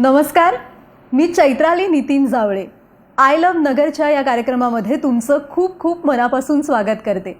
नमस्कार मी Chaitrali Nitin Jawale. I love नगरच्या या कार्यक्रमामध्ये तुमचं खूप खूप मनापासून स्वागत करते.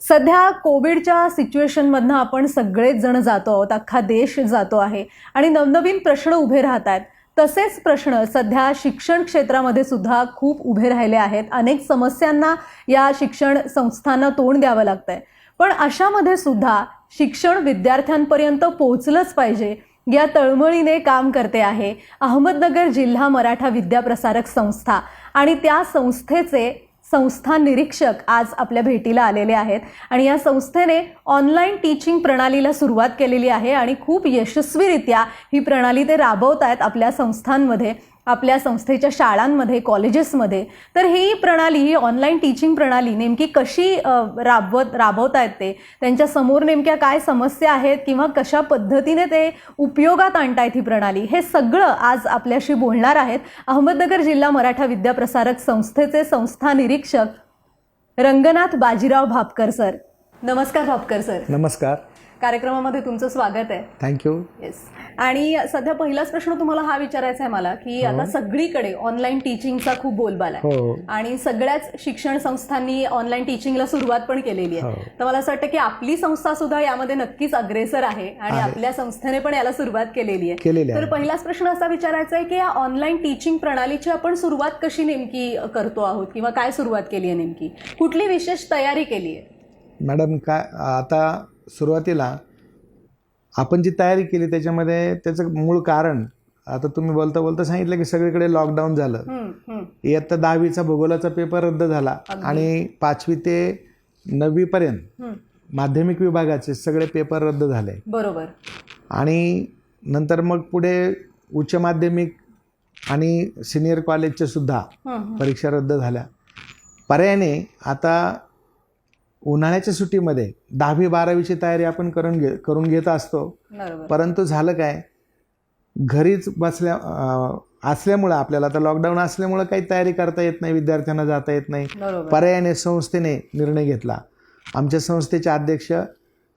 सध्या कोविडच्या सिच्युएशनमधनं आपण सगळेच जण जातो आहोत अख्खा देश जातो आहे आणि नवनवीन प्रश्न उभे राहत आहेत तसेच प्रश्न सध्या शिक्षण क्षेत्रामध्ये सुद्धा खूप उभे राहिले आहेत. अनेक समस्यांना या शिक्षण संस्थांना तोंड द्यावं लागतंय. पण अशामध्ये सुद्धा शिक्षण विद्यार्थ्यांपर्यंत पोहोचलंच पाहिजे या तळमळीने काम करते आहे अहमदनगर जिल्हा मराठा विद्याप्रसारक संस्था. आणि त्या संस्थेचे संस्था निरीक्षक आज आपल्या भेटीला आलेले आहेत. आणि या संस्थेने ऑनलाईन टीचिंग प्रणालीला सुरुवात केलेली आहे. आणि खूप यशस्वीरित्या ही प्रणाली ते राबवत आहेत आपल्या संस्थांमध्ये. आपल्या संस्थेच्या शाळांमध्ये कॉलेजेसमध्ये. तर ही प्रणाली ही ऑनलाईन टीचिंग प्रणाली नेमकी कशी राबवत राबवता येते? ते नेमक्या काय समस्या आहेत? किंवा कशा पद्धतीने ते उपयोगात आणतायत ही प्रणाली? हे सगळं आज आपल्याशी बोलणार आहेत अहमदनगर जिल्हा मराठा विद्याप्रसारक संस्थेचे संस्था निरीक्षक रंगनाथ बाजीराव भापकर सर. नमस्कार भापकर सर. नमस्कार. कार्यक्रमामध्ये तुमचं स्वागत आहे. थँक्यू येस आणि सध्या पहिलाच प्रश्न तुम्हाला हा विचारायचा आहे मला की आता सगळीकडे ऑनलाईन टीचिंगचा खूप बोलबाला आहे. हो. आणि सगळ्याच शिक्षण संस्थांनी ऑनलाईन टीचिंगला सुरुवात पण केलेली आहे. हो. तर मला असं वाटतं की आपली संस्था सुद्धा यामध्ये नक्कीच अग्रेसर आहे आणि आपल्या संस्थेने पण याला सुरुवात केलेली आहे. तर पहिलाच प्रश्न असा विचारायचा आहे की या ऑनलाईन टीचिंग प्रणालीची आपण सुरुवात कशी नेमकी करतो आहोत किंवा काय सुरुवात केली आहे नेमकी? कुठली विशेष तयारी केली आहे? मॅडम काय आता सुरुवातीला आपण जी तयारी केली त्याच्यामध्ये त्याचं मूळ कारण आता तुम्ही बोलता बोलता सांगितलं की सगळीकडे लॉकडाऊन झालं. इयत्ता दहावीचा भूगोलाचा पेपर रद्द झाला आणि पाचवी ते नववीपर्यंत. माध्यमिक विभागाचे सगळे पेपर रद्द झाले बरोबर आणि नंतर मग पुढे उच्च माध्यमिक आणि सिनियर कॉलेजचे सुद्धा. परीक्षा रद्द झाल्या पर्यायाने आता उन्हाळ्याच्या सुट्टीमध्ये दहावी बारावीची तयारी आपण करून घे करून घेत असतो. परंतु झालं काय? घरीच बसल्या असल्यामुळं आपल्याला आता लॉकडाऊन असल्यामुळं काही तयारी करता येत नाही विद्यार्थ्यांना जाता येत नाही. पर्यायाने संस्थेने निर्णय घेतला. आमच्या संस्थेचे अध्यक्ष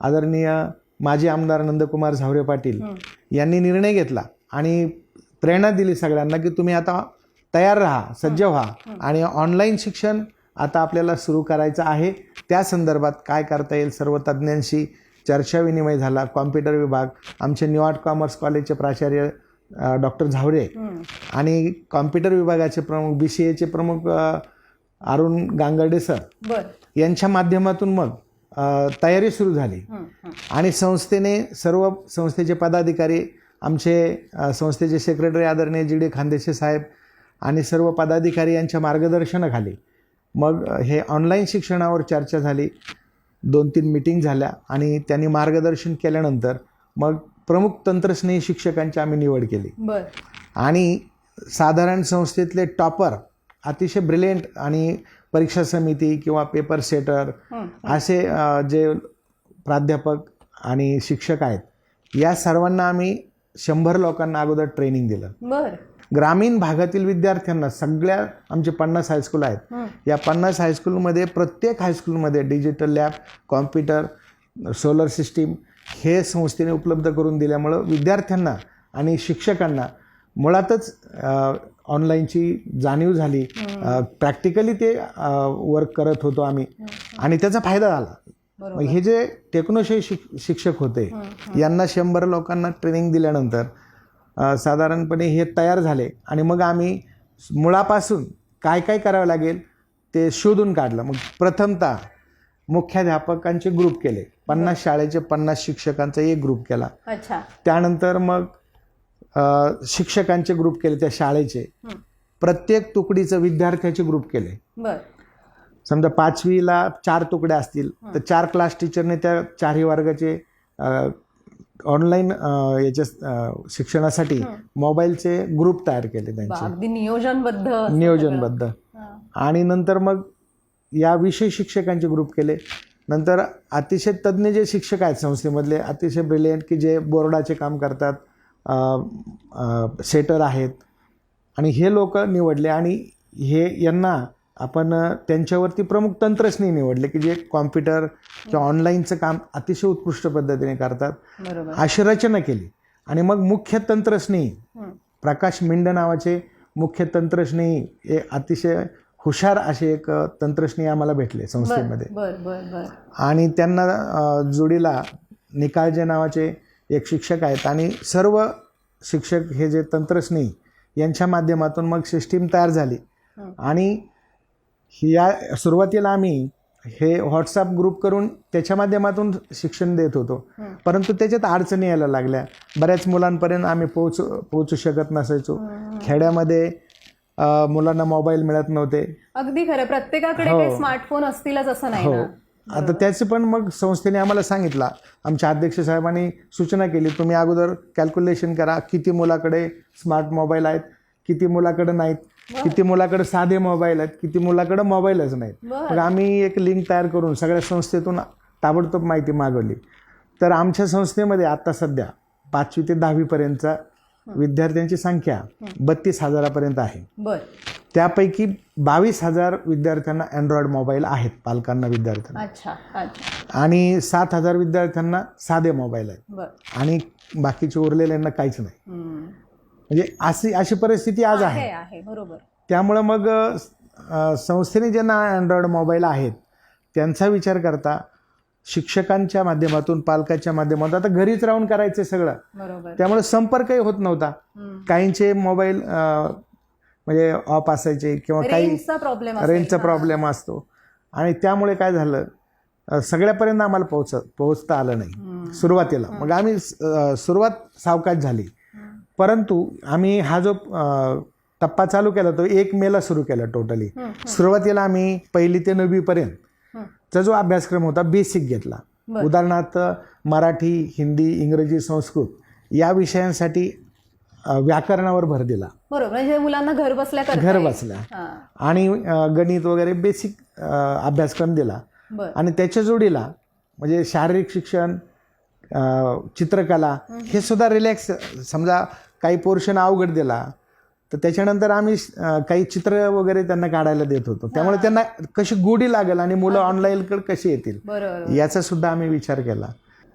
आदरणीय माजी आमदार नंदकुमार झावरे पाटील. यांनी निर्णय घेतला आणि प्रेरणा दिली सगळ्यांना की तुम्ही आता तयार राहा सज्ज व्हा आणि ऑनलाईन शिक्षण आता आपल्याला सुरू करायचं आहे. त्या संदर्भात काय करता येईल? सर्व तज्ज्ञांशी चर्चा विनिमय झाला. कॉम्प्युटर विभाग आमचे न्यू आर्ट कॉमर्स कॉलेजचे प्राचार्य डॉक्टर झावरे. आणि कॉम्प्युटर विभागाचे प्रमुख बी सी एचे प्रमुख अरुण गांगर्डे सर यांच्या माध्यमातून मग तयारी सुरू झाली. आणि संस्थेने सर्व संस्थेचे पदाधिकारी आमचे संस्थेचे सेक्रेटरी आदरणीय जी डी खानदेशे साहेब आणि सर्व पदाधिकारी यांच्या मार्गदर्शनाखाली मग हे ऑनलाईन शिक्षणावर चर्चा झाली. दोन तीन मिटिंग झाल्या आणि त्यांनी मार्गदर्शन केल्यानंतर मग प्रमुख तंत्रस्नेही शिक्षकांची आम्ही निवड केली. आणि साधारण संस्थेतले टॉपर अतिशय ब्रिलियंट आणि परीक्षा समिती किंवा पेपर सेटर. असे जे प्राध्यापक आणि शिक्षक आहेत या सर्वांना आम्ही शंभर लोकांना अगोदर ट्रेनिंग दिलं. बर. ग्रामीण भागातील विद्यार्थ्यांना सगळ्या आमचे पन्नास हायस्कूल आहेत. या पन्नास हायस्कूलमध्ये प्रत्येक हायस्कूलमध्ये digital lab computer solar system हे संस्थेने उपलब्ध करून दिल्यामुळं विद्यार्थ्यांना आणि शिक्षकांना मुळातच ऑनलाईनची जाणीव झाली. प्रॅक्टिकली ते वर्क करत होतो आम्ही. आणि त्याचा फायदा झाला. हे जे टेक्नोशे शिक शिक्षक होते यांना शंभर लोकांना ट्रेनिंग दिल्यानंतर साधारणपणे हे तयार झाले आणि मग आम्ही मुळापासून काय काय करावं लागेल ते शोधून काढलं. मग प्रथमतः मुख्याध्यापकांचे ग्रुप केले. पन्नास शाळेचे पन्नास शिक्षकांचा एक ग्रुप केला. अच्छा. त्यानंतर मग शिक्षकांचे ग्रुप केले त्या शाळेचे. प्रत्येक तुकडीचं विद्यार्थ्याचे ग्रुप केले. बर. समजा पाचवीला चार तुकड्या असतील तर चार क्लास टीचरने त्या चारही वर्गाचे ऑनलाईन याच्या शिक्षणासाठी मोबाईलचे ग्रुप तयार केले त्यांचे. अगदी नियोजनबद्ध नियोजनबद्ध. आणि नंतर मग या विषय शिक्षकांचे ग्रुप केले. नंतर अतिशय तज्ज्ञ जे शिक्षक आहेत संस्थेमधले अतिशय ब्रिलियंट की जे बोर्डाचे काम करतात सेटर आहेत. आणि हे लोक निवडले आणि हे यांना आपण त्यांच्यावरती प्रमुख तंत्रस्नेही निवडले की जे कॉम्प्युटर किंवा ऑनलाईनचं काम अतिशय उत्कृष्ट पद्धतीने करतात. अशी रचना केली. आणि मग मुख्य तंत्रस्नेही. प्रकाश मिंड नावाचे मुख्य तंत्रस्नेही हे अतिशय हुशार असे एक तंत्रस्नेही आम्हाला भेटले संस्थेमध्ये. आणि त्यांना जोडीला निकाळजे नावाचे एक शिक्षक आहेत. आणि सर्व शिक्षक हे जे तंत्रस्नेही यांच्या माध्यमातून मग सिस्टीम तयार झाली. हं. या सुरुवातीला आम्ही हे व्हॉट्सअप ग्रुप करून त्याच्या माध्यमातून शिक्षण देत होतो. परंतु त्याच्यात अडचणी यायला लागल्या. बऱ्याच मुलांपर्यंत आम्ही पोहोचू पोहोचू शकत नसायचो. खेड्यामध्ये मुलांना मोबाईल मिळत नव्हते. अगदी खरं. प्रत्येकाकडे हो. स्मार्टफोन असतीलच असं नाही हो. आता त्याचं पण मग संस्थेने आम्हाला सांगितलं. आमच्या अध्यक्ष साहेबांनी सूचना केली तुम्ही अगोदर कॅल्क्युलेशन करा किती मुलाकडे स्मार्ट मोबाईल आहेत किती मुलाकडे नाहीत. किती मुलाकडे साधे मोबाईल आहेत किती मुलाकडे मोबाईलच नाहीत. मग आम्ही एक लिंक तयार करून सगळ्या संस्थेतून ताबडतोब माहिती मागवली. तर आमच्या संस्थेमध्ये आता सध्या पाचवी ते दहावीपर्यंतचा विद्यार्थ्यांची संख्या बत्तीस हजारापर्यंत आहे. त्यापैकी बावीस हजार विद्यार्थ्यांना अँड्रॉइड मोबाईल आहेत पालकांना विद्यार्थ्यांना. अच्छा अच्छा. आणि सात हजार विद्यार्थ्यांना साधे मोबाईल आहेत. आणि बाकीचे उरलेल्यांना काहीच नाही. म्हणजे अशी अशी परिस्थिती आज आहे बरोबर. त्यामुळं मग संस्थेने ज्यांना अँड्रॉइड मोबाईल आहेत त्यांचा विचार करता शिक्षकांच्या माध्यमातून पालकाच्या माध्यमातून आता घरीच राहून करायचं सगळं. त्यामुळे संपर्कही होत नव्हता. काहींचे मोबाईल म्हणजे ऑफ असायचे किंवा काही रेंजचा प्रॉब्लेम असतो. आणि त्यामुळे काय झालं सगळ्यापर्यंत आम्हाला पोहोच पोहोचता आलं नाही. सुरुवातीला. मग आम्ही सुरुवात सावकाश झाली. परंतु आम्ही हा जो टप्पा चालू केला तो एक मेला सुरू केला टोटली सुरुवातीला आम्ही पहिली ते नववीपर्यंत चा जो अभ्यासक्रम होता बेसिक घेतला. उदाहरणार्थ मराठी हिंदी इंग्रजी संस्कृत या विषयांसाठी व्याकरणावर भर दिला. बरोबर म्हणजे मुलांना घर बसल्या घर. बसल्या. आणि गणित वगैरे बेसिक अभ्यासक्रम दिला. आणि त्याच्या जोडीला म्हणजे शारीरिक शिक्षण चित्रकला हे सुद्धा रिलॅक्स समजा काही पोर्शन अवघड दिला तर त्याच्यानंतर आम्ही काही चित्र वगैरे त्यांना काढायला देत होतो. त्यामुळे त्यांना कशी गोडी लागेल आणि मुलं ऑनलाईनकडे कशी येतील? याचा सुद्धा आम्ही विचार केला.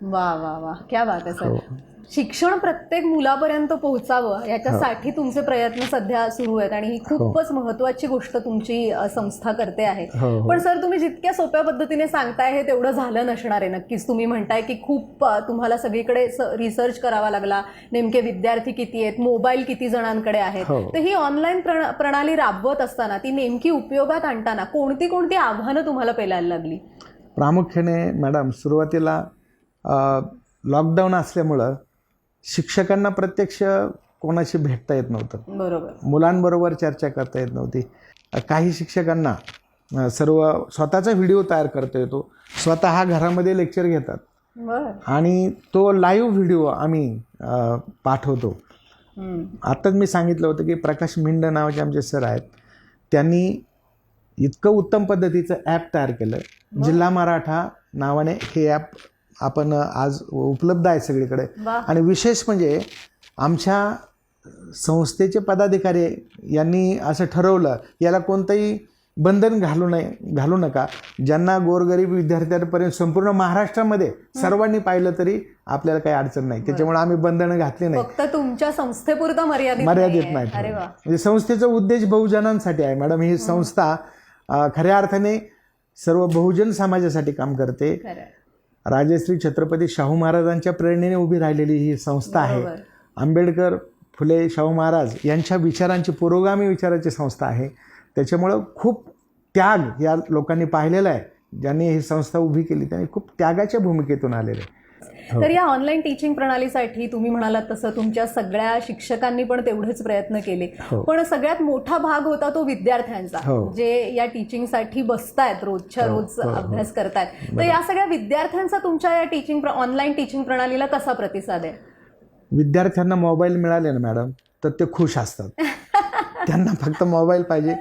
वा वा वा. क्या बात आहे हो. सर शिक्षण प्रत्येक मुलापर्यंत पोहोचावं याच्यासाठी तुमचे प्रयत्न सध्या सुरू आहेत आणि ही खूपच महत्वाची गोष्ट तुमची संस्था करते आहे. हो हो. पण सर तुम्ही जितक्या सोप्या पद्धतीने सांगताय हे तेवढं झालं नसणार आहे नक्कीच. तुम्ही म्हणताय की खूप तुम्हाला सगळीकडे रिसर्च करावा लागला. नेमके विद्यार्थी किती आहेत? मोबाईल किती जणांकडे आहेत? हो. तर ही ऑनलाईन प्रणाली राबवत असताना ती नेमकी उपयोगात आणताना कोणती कोणती आव्हानं तुम्हाला पेलायला लागली? प्रामुख्याने मॅडम सुरुवातीला लॉकडाऊन असल्यामुळं शिक्षकांना प्रत्यक्ष कोणाशी भेटता येत नव्हतं. बरोबर. मुलांबरोबर चर्चा करता येत नव्हती. काही शिक्षकांना सर्व स्वतःचा व्हिडिओ तयार करता येतो. स्वतः घरामध्ये लेक्चर घेतात. आणि तो लाईव्ह व्हिडिओ आम्ही पाठवतो. आत्ताच मी सांगितलं होतं की प्रकाश मिंड नावाचे आमचे सर आहेत. त्यांनी इतकं उत्तम पद्धतीचं ॲप तयार केलं. जिल्हा मराठा नावाने हे ॲप आपण आज उपलब्ध आहे सगळीकडे. आणि विशेष म्हणजे आमच्या संस्थेचे पदाधिकारी यांनी असं ठरवलं याला कोणतंही बंधन घालू नये घालू नका. ज्यांना गोरगरीब विद्यार्थ्यांपर्यंत संपूर्ण महाराष्ट्रामध्ये सर्वांनी पाहिलं तरी आपल्याला काही अडचण नाही. त्याच्यामुळे आम्ही बंधनं घातली नाही. फक्त तुमच्या संस्थेपुरता मर्यादित मर्यादित. नाही. म्हणजे संस्थेचा उद्देश बहुजनांसाठी आहे. मॅडम ही संस्था खऱ्या अर्थाने सर्व बहुजन समाजासाठी काम करते. राजश्री छत्रपती शाहू महाराजांच्या प्रेरणेने उभी राहिलेली ही संस्था आहे. आंबेडकर फुले शाहू महाराज यांच्या विचारांची पुरोगामी विचाराची संस्था आहे त्याच्यामुळं खूप त्याग या लोकांनी पाहिलेला आहे ज्यांनी ही संस्था उभी केली त्यांनी खूप त्यागाच्या भूमिकेतून आलेले आहे. हो. तर या ऑनलाईन टीचिंग प्रणालीसाठी तुम्ही म्हणालात तसं तुमच्या सगळ्या शिक्षकांनी पण तेवढेच प्रयत्न केले. हो. पण सगळ्यात मोठा भाग होता तो विद्यार्थ्यांचा. हो. जे या टीचिंगसाठी बसतायत रोजच्या रोज अभ्यास करतायत. तर या सगळ्या विद्यार्थ्यांचा तुमच्या या टीचिंग ऑनलाईन टीचिंग प्रणालीला कसा प्रतिसाद आहे? विद्यार्थ्यांना मोबाईल मिळाले ना मॅडम तर ते खुश असतात. त्यांना फक्त मोबाईल पाहिजे.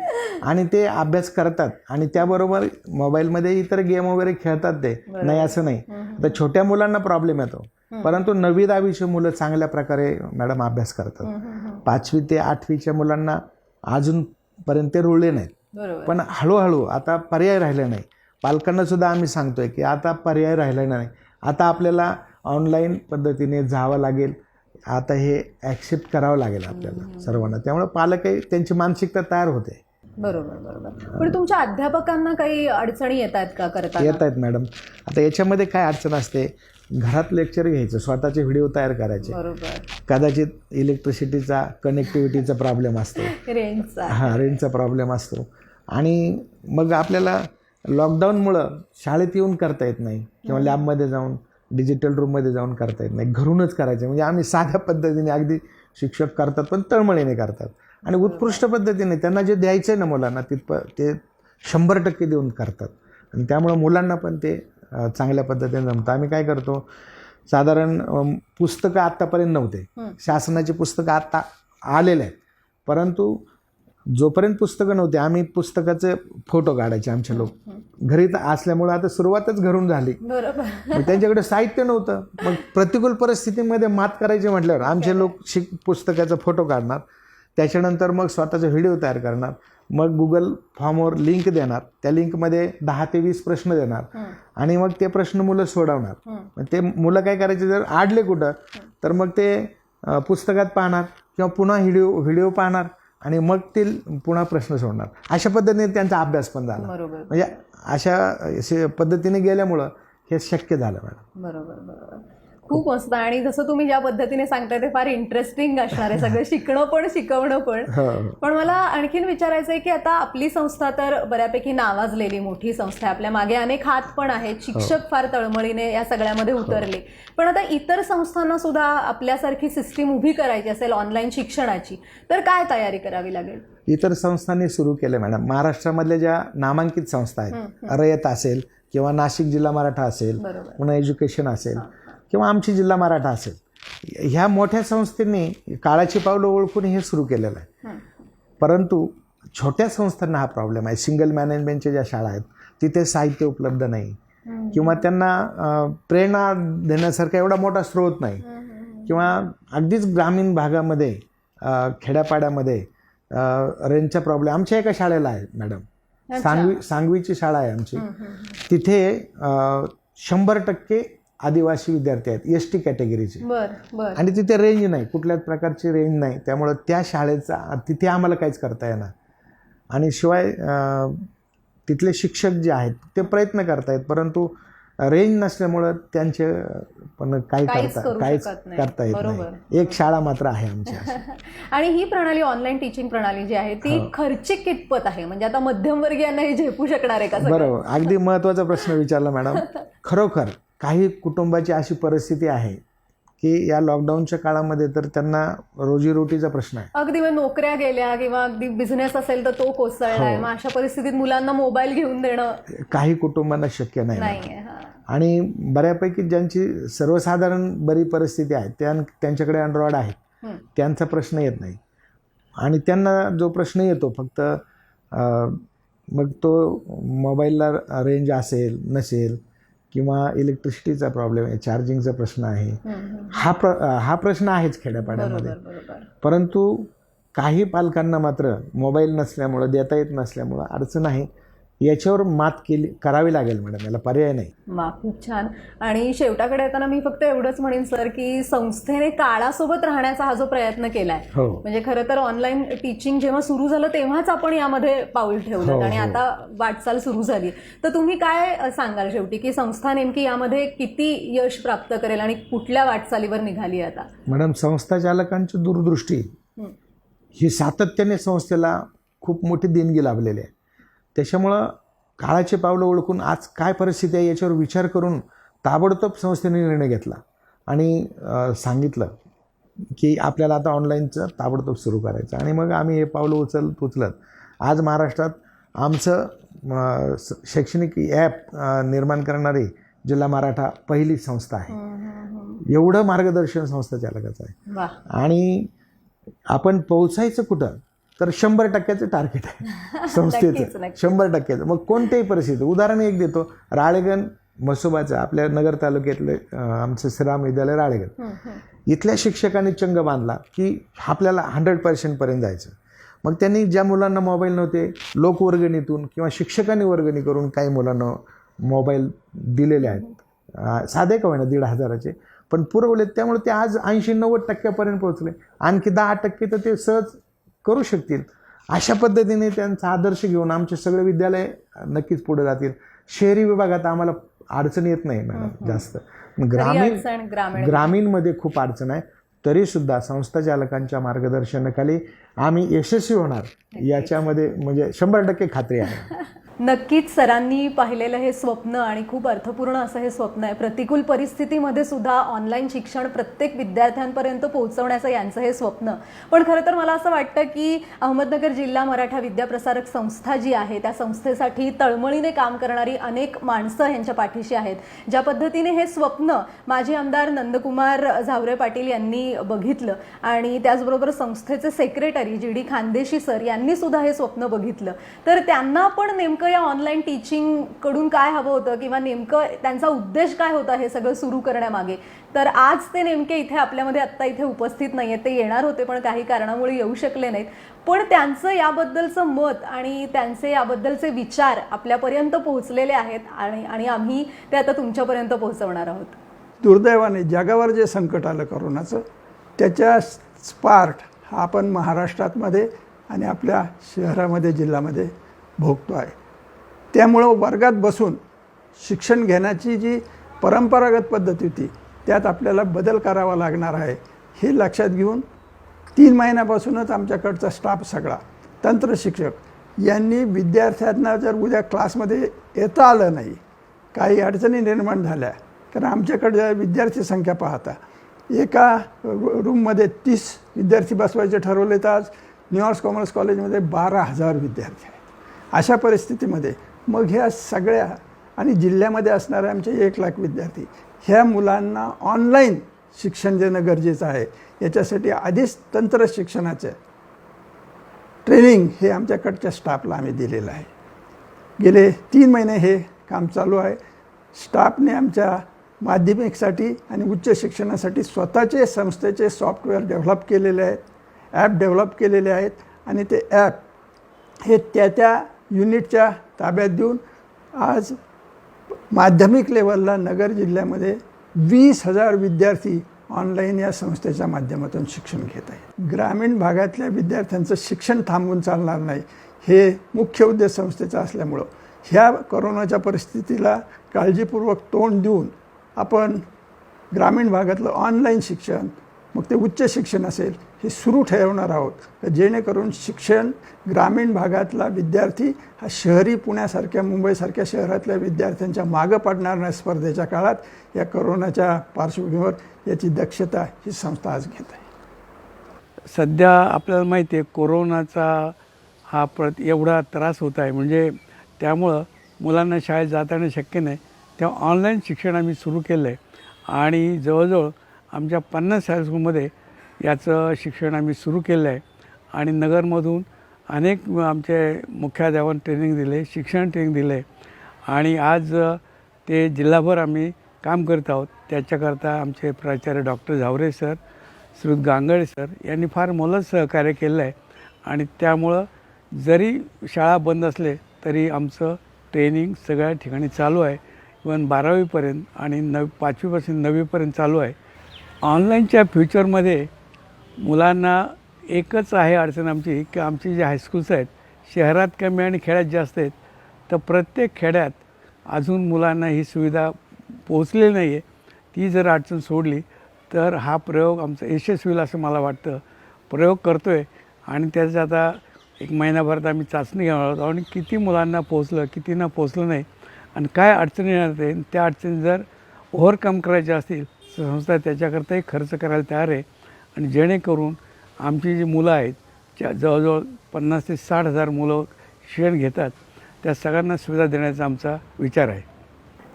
आणि ते अभ्यास करतात. आणि त्याबरोबर मोबाईलमध्ये इतर गेम वगैरे खेळतात ते. नाही असं नाही. तर छोट्या मुलांना प्रॉब्लेम येतो. परंतु नववी दहावीची मुलं चांगल्या प्रकारे मॅडम अभ्यास करतात. पाचवी ते आठवीच्या मुलांना अजूनपर्यंत ते रुळले नाहीत. पण हळूहळू आता पर्याय राहिला नाही. पालकांना सुद्धा आम्ही सांगतोय की आता पर्याय राहिला नाही. आता आपल्याला ऑनलाईन पद्धतीने जावं लागेल. आता हे ॲक्सेप्ट करावं लागेल आपल्याला सर्वांना. त्यामुळे पालकही त्यांची मानसिकता तयार होते. बरोबर बरोबर. पण तुमच्या अध्यापकांना काही अडचणी येत आहेत का करताना? येत आहेत मॅडम. आता याच्यामध्ये काय अडचण असते? घरात लेक्चर घ्यायचं स्वतःचे व्हिडिओ तयार करायचे. बरोबर. कदाचित इलेक्ट्रिसिटीचा कनेक्टिव्हिटीचा प्रॉब्लेम असतो. रेंजचा. हा रेंजचा प्रॉब्लेम असतो. आणि मग आपल्याला लॉकडाऊनमुळं शाळेत येऊन करता येत नाही. किंवा लॅबमध्ये जाऊन डिजिटल रूममध्ये जाऊन करता येत नाही. घरूनच करायचे. म्हणजे आम्ही साध्या पद्धतीने अगदी शिक्षक करतात पण तळमळीने करतात. आणि उत्कृष्ट पद्धतीने त्यांना जे द्यायचं आहे ना मुलांना तिथप ते शंभर टक्के देऊन करतात. आणि त्यामुळं मुलांना पण ते चांगल्या पद्धतीने जमतं. आम्ही काय करतो साधारण पुस्तकं आत्तापर्यंत नव्हते. शासनाची पुस्तकं आत्ता आलेले आहेत. परंतु जोपर्यंत पुस्तकं नव्हते आम्ही पुस्तकाचे फोटो काढायचे आमचे लोक. घरी असल्यामुळं आता सुरुवातच घरून झाली. मग त्यांच्याकडे साहित्य नव्हतं. मग प्रतिकूल परिस्थितीमध्ये मात करायची म्हटल्यावर आमचे लोक शिक पुस्तकाचा फोटो काढणार. त्याच्यानंतर मग स्वतःचा व्हिडिओ तयार करणार. मग गुगल फॉर्मवर लिंक देणार. त्या लिंकमध्ये दहा ते वीस प्रश्न देणार. आणि मग ते प्रश्न मुलं सोडवणार. ते मुलं काय करायचे जर आडले कुठं तर मग ते पुस्तकात पाहणार किंवा पुन्हा व्हिडिओ व्हिडिओ पाहणार आणि मग ते पुन्हा प्रश्न सोडणार. अशा पद्धतीने त्यांचा अभ्यास पण झाला. म्हणजे अशा अशा पद्धतीने गेल्यामुळं हे शक्य झालं मॅडम. बरोबर बरोबर. खूप मस्त. आणि जसं तुम्ही ज्या पद्धतीने सांगताय ते फार इंटरेस्टिंग असणार आहे. सगळं शिकणं पण शिकवणं पण. हो. हो पण मला आणखीन विचारायचं आहे की आता आपली संस्था तर बऱ्यापैकी नावाजलेली मोठी संस्था आहे. आपल्या मागे अनेक हात पण आहेत. शिक्षक फार तळमळीने या सगळ्यामध्ये उतरले. पण आता इतर संस्थांना सुद्धा आपल्यासारखी सिस्टीम उभी करायची असेल ऑनलाईन शिक्षणाची तर काय तयारी करावी लागेल? इतर संस्थांनी सुरू केले मॅडम. महाराष्ट्रामधल्या ज्या नामांकित संस्था आहेत रयत असेल किंवा नाशिक जिल्हा मराठा असेल पुन्हा एज्युकेशन असेल किंवा आमची जिल्हा मराठा असेल ह्या मोठ्या संस्थेने काळाची पावलं ओळखून हे सुरू केलेलं आहे. परंतु छोट्या संस्थांना हा प्रॉब्लेम आहे सिंगल मॅनेजमेंटच्या ज्या शाळा आहेत तिथे साहित्य उपलब्ध नाही. किंवा त्यांना प्रेरणा देण्यासारखा एवढा मोठा स्रोत नाही किंवा अगदीच ग्रामीण भागामध्ये खेड्यापाड्यामध्ये रेंजचा प्रॉब्लेम आमच्या एका शाळेला आहे मॅडम. सांगवी सांगवीची शाळा आहे आमची. तिथे शंभर टक्के आदिवासी विद्यार्थी आहेत एस टी कॅटेगरीचे. बर बर. आणि तिथे रेंज नाही कुठल्याच प्रकारची रेंज नाही. त्यामुळं त्या शाळेचा तिथे आम्हाला काहीच करता येणार. आणि शिवाय तिथले शिक्षक जे आहेत ते प्रयत्न करतायत परंतु रेंज नसल्यामुळं त्यांचे पण काही करता करू काहीच. करता येत. नाही. एक शाळा मात्र आहे आमची. आणि ही प्रणाली ऑनलाईन टीचिंग प्रणाली जी आहे ती खर्चिक कितपत आहे? म्हणजे आता मध्यमवर्गीयांना हे झेपू शकणार आहे का? बरोबर. अगदी महत्त्वाचा प्रश्न विचारला मॅडम. खरोखर काही कुटुंबाची अशी परिस्थिती आहे की या लॉकडाऊनच्या काळामध्ये तर त्यांना रोजीरोटीचा प्रश्न आहे अगदी मग नोकऱ्या गेल्या किंवा अगदी बिझनेस असेल तर तो कोसळलाय हो. मग अशा परिस्थितीत मुलांना मोबाईल घेऊन देणं काही कुटुंबांना शक्य नाही हा. आणि बऱ्यापैकी ज्यांची सर्वसाधारण बरी परिस्थिती आहे त्या त्यांच्याकडे अँड्रॉइड आहे. त्यांचा प्रश्न येत नाही आणि त्यांना जो प्रश्न येतो फक्त अं, मग तो मोबाईलला रेंज असेल नसेल किंवा इलेक्ट्रिसिटीचा प्रॉब्लेम आहे चार्जिंगचा प्रश्न आहे. हं, प्र हा प्रश्न आहेच खेड्यापाड्यामध्ये. परंतु काही पालकांना मात्र मोबाईल नसल्यामुळं देता येत नसल्यामुळं अडचण आहे. याच्यावर मात केली करावी लागेल मॅडम याला पर्याय नाही. वा खूप छान. आणि शेवटाकडे येताना मी फक्त एवढंच म्हणेन सर की संस्थेने काळासोबत राहण्याचा हा जो प्रयत्न केलाय हो. म्हणजे खरं तर ऑनलाईन टीचिंग जेव्हा सुरू झालं तेव्हाच आपण यामध्ये पाऊल ठेवलं हो, आणि हो. आता वाटचाल सुरू झाली. तर तुम्ही काय सांगाल शेवटी की संस्था नेमकी यामध्ये किती यश प्राप्त करेल आणि कुठल्या वाटचालीवर निघाली आता? मॅडम संस्था चालकांची दूरदृष्टी हं. ही सातत्याने संस्थेला खूप मोठी देणगी लाभलेली आहे. त्याच्यामुळं काळाचे पावलं ओळखून आज काय परिस्थिती आहे याच्यावर विचार करून ताबडतोब संस्थेने निर्णय घेतला. आणि सांगितलं की आपल्याला आता ऑनलाईनचं ताबडतोब सुरू करायचं. आणि मग आम्ही हे पावलं उचल उचलत. आज महाराष्ट्रात आमचं शैक्षणिक ॲप निर्माण करणारी जिल्हा मराठा पहिली संस्था आहे. एवढं मार्गदर्शन संस्था चालकाचं आहे. आणि आपण पोहोचायचं कुठं? तर शंभर टक्क्याचं टार्गेट आहे. संस्थेचं. शंभर टक्क्याचं. मग कोणत्याही परिस्थिती उदाहरण एक देतो. राळेगण मसोबाचं आपल्या नगर तालुक्यातलं आमचं श्रीराम विद्यालय राळेगण. इथल्या शिक्षकांनी चंग बांधला की आपल्याला हंड्रेड पर्सेंटपर्यंत जायचं. मग त्यांनी ज्या मुलांना मोबाईल नव्हते लोकवर्गणीतून किंवा शिक्षकांनी वर्गणी करून काही मुलांना मोबाईल दिलेले आहेत. साधे का होईना दीड हजाराचे. पण पुरवलेत. त्यामुळे ते आज ऐंशी नव्वद टक्क्यापर्यंत पोहोचले. आणखी दहा टक्के तर ते सहज करू शकतील. अशा पद्धतीने त्यांचा आदर्श घेऊन आमचे सगळे विद्यालय नक्कीच पुढे जातील. शहरी विभागात आम्हाला अडचण येत नाही मॅडम जास्त. ग्रामीण ग्रामीणमध्ये खूप अडचण आहे. तरी सुद्धा संस्था चालकांच्या मार्गदर्शनाखाली आम्ही यशस्वी होणार. याच्यामध्ये म्हणजे शंभर टक्के खात्री आहे. नक्कीच सरांनी पाहिलेलं हे स्वप्न आणि खूप अर्थपूर्ण असं हे स्वप्न आहे. प्रतिकूल परिस्थितीमध्ये सुद्धा ऑनलाईन शिक्षण प्रत्येक विद्यार्थ्यांपर्यंत पोहोचवण्याचं यांचं हे स्वप्न. पण खरं तर मला असं वाटतं की अहमदनगर जिल्हा मराठा विद्याप्रसारक संस्था जी आहे त्या संस्थेसाठी तळमळीने काम करणारी अनेक माणसं ह्यांच्या पाठीशी आहेत. ज्या पद्धतीने हे स्वप्न माजी आमदार नंदकुमार झावरे पाटील यांनी बघितलं आणि त्याचबरोबर संस्थेचे secretary G D Khandeshi sir यांनी सुद्धा हे स्वप्न बघितलं. तर त्यांना पण नेमकं या ऑनलाईन टीचिंगकडून काय हवं होतं किंवा नेमकं त्यांचा उद्देश काय होता हे सगळं सुरू करण्यामागे? तर आज ते नेमके इथे आपल्यामध्ये आत्ता इथे उपस्थित नाही आहेत ते येणार होते पण काही कारणामुळे येऊ शकले नाहीत. पण त्यांचं याबद्दलचं मत आणि त्यांचे याबद्दलचे विचार आपल्यापर्यंत पोहोचलेले आहेत आणि आणि आम्ही ते आता तुमच्यापर्यंत पोहोचवणार आहोत. दुर्दैवाने जगावर जे संकट आलं करोनाचं त्याच्या स्पार्ट हा आपण महाराष्ट्रातमध्ये आणि आपल्या शहरामध्ये जिल्ह्यामध्ये भोगतो आहे. त्यामुळं वर्गात बसून शिक्षण घेण्याची जी परंपरागत पद्धती होती त्यात आपल्याला बदल करावा लागणार आहे हे लक्षात घेऊन तीन महिन्यापासूनच आमच्याकडचा स्टाफ सगळा तंत्र शिक्षक यांनी विद्यार्थ्यांना जर उद्या क्लासमध्ये येता आलं नाही काही अडचणी निर्माण झाल्या कारण आमच्याकडे विद्यार्थी संख्या पाहता एका रूममध्ये तीस विद्यार्थी बसवायचे ठरवले तर आज न्यूयॉर्क कॉमर्स कॉलेजमध्ये बारा हजार विद्यार्थी आहेत. अशा परिस्थितीमध्ये मग ह्या सगळ्या आणि जिल्ह्यामध्ये असणारे आमचे एक लाख विद्यार्थी ह्या मुलांना ऑनलाईन शिक्षण देणं गरजेचं आहे. याच्यासाठी आधीच तंत्र शिक्षणाचं ट्रेनिंग हे आमच्याकडच्या स्टाफला आम्ही दिलेलं आहे. गेले तीन महिने हे काम चालू आहे. स्टाफने आमच्या माध्यमिकसाठी आणि उच्च शिक्षणासाठी स्वतःचे संस्थेचे सॉफ्टवेअर डेव्हलप केलेले आहेत ॲप डेव्हलप केलेले आहेत आणि ते ॲप हे त्या त्या युनिटच्या ताब्यात देऊन आज माध्यमिक लेवलला नगर जिल्ह्यामध्ये वीस हजार विद्यार्थी ऑनलाईन या संस्थेच्या माध्यमातून शिक्षण घेत आहेत. ग्रामीण भागातल्या विद्यार्थ्यांचं शिक्षण थांबून चालणार नाही हे मुख्य उद्देश संस्थेचा असल्यामुळं. ह्या करोनाच्या परिस्थितीला काळजीपूर्वक तोंड देऊन आपण ग्रामीण भागातलं ऑनलाईन शिक्षण मग ते उच्च शिक्षण असेल हे सुरू ठेवणार आहोत. जेणेकरून शिक्षण ग्रामीण भागातला विद्यार्थी हा शहरी पुण्यासारख्या मुंबईसारख्या शहरातल्या विद्यार्थ्यांच्या मागं पडणार नाही स्पर्धेच्या काळात या करोनाच्या पार्श्वभूमीवर याची दक्षता ही संस्था आज घेत आहे. सध्या आपल्याला माहिती आहे कोरोनाचा हा प्रत एवढा त्रास होत आहे. म्हणजे त्यामुळं मुलांना शाळेत जाता येणं शक्य नाही. तेव्हा ऑनलाईन शिक्षण आम्ही सुरू केलं आहे आणि जवळजवळ आमच्या पन्नास हायस्कूलमध्ये याचं शिक्षण आम्ही सुरू केलं आहे आणि नगरमधून अनेक आमचे मुख्याध्यापन ट्रेनिंग दिले शिक्षण ट्रेनिंग दिले. आणि आज ते जिल्हाभर आम्ही काम करत आहोत. त्याच्याकरता आमचे प्राचार्य डॉक्टर झावरे सर श्रुत गांगळे सर यांनी फार मोलच सहकार्य केलं आहे आणि त्यामुळं जरी शाळा बंद असले तरी आमचं ट्रेनिंग सगळ्या ठिकाणी चालू आहे. इवन बारावीपर्यंत आणि नव पाचवीपासून नववीपर्यंत चालू आहे. ऑनलाईनच्या फ्युचरमध्ये मुलांना एकच आहे अडचण आमची की आमची जी हायस्कूल्स आहेत शहरात कमी आणि खेड्यात जास्त आहेत तर प्रत्येक खेड्यात अजून मुलांना ही सुविधा पोहोचलेली नाही आहे ती जर अडचण सोडली तर हा प्रयोग आमचा यशस्वी होईल असं मला वाटतं. प्रयोग करतो आहे आणि त्याचं आता एक महिनाभरात आम्ही चाचणी घेणार आहोत. आणि किती मुलांना पोहोचलं कितींना पोहोचलं नाही आणि काय अडचणी येणार ते त्या अडचणी जर ओव्हरकम करायच्या असतील संस्था त्याच्याकरताही खर्च करायला तयार आहे. आणि जेणेकरून आमची जी मुलं आहेत ज्या जवळजवळ पन्नास ते साठ हजार मुलं शिक्षण घेतात त्या सगळ्यांना सुविधा देण्याचा आमचा विचार आहे.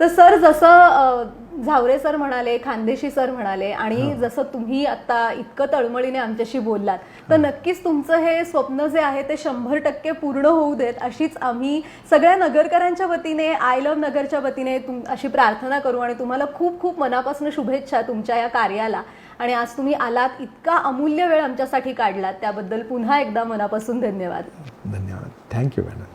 तर सर जसं झावरे सर म्हणाले खानदेशी सर म्हणाले आणि जसं तुम्ही आता इतकं तळमळीने आमच्याशी बोललात तर नक्कीच तुमचं हे स्वप्न जे आहे ते शंभर टक्के पूर्ण होऊ देत अशीच आम्ही सगळ्या नगरकरांच्या वतीने आय लव्ह नगरच्या वतीने तुम अशी प्रार्थना करू आणि तुम्हाला खूप खूप मनापासून शुभेच्छा तुमच्या या कार्याला. आणि आज तुम्ही आलात इतका अमूल्य वेळ आमच्यासाठी काढलात त्याबद्दल पुन्हा एकदा मनापासून धन्यवाद. धन्यवाद. Thank you madam.